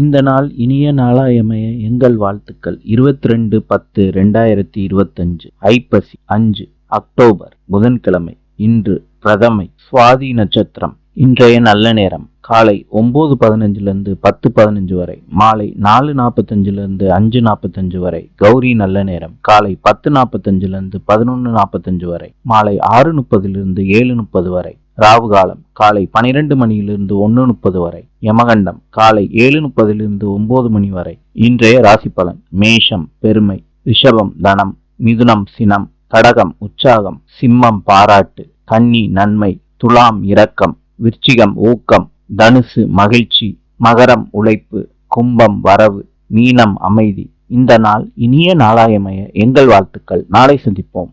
இந்த நாள் இனிய நாளாயமைய எங்கள் வாழ்த்துக்கள். இருபத்தி ரெண்டு பத்து ரெண்டாயிரத்தி இருபத்தஞ்சு ஐப்பசி அஞ்சு அக்டோபர் புதன்கிழமை இன்று பிரதமை சுவாதி நட்சத்திரம் இன்றைய நல்ல நேரம். காலை ஒன்பது பதினஞ்சுலேருந்து பத்து பதினஞ்சு வரை மாலை நாலு நாற்பத்தஞ்சுலேருந்து அஞ்சு நாற்பத்தஞ்சு வரை கௌரி நல்ல நேரம். காலை பத்து நாற்பத்தஞ்சுலேருந்து பதினொன்று நாற்பத்தஞ்சு வரை மாலை ஆறு முப்பதுலேருந்து ஏழு முப்பது வரை. ராவு காலம் காலை பனிரெண்டு மணியிலிருந்து ஒன்று முப்பது வரை. யமகண்டம் காலை ஏழு முப்பதிலிருந்து ஒன்பது மணி வரை. இன்றைய ராசி பலன் மேஷம் பெருமை ரிஷபம் தனம் மிதுனம் சினம் கடகம் உற்சாகம் சிம்மம் பாராட்டு கன்னி நன்மை துலாம் இரக்கம் விருச்சிகம் ஊக்கம் தனுசு மகிழ்ச்சி மகரம் உழைப்பு கும்பம் வரவு மீனம் அமைதி. இந்த நாள் இனிய நாளாயமய எங்கள் வாழ்த்துக்கள். நாளை சந்திப்போம்.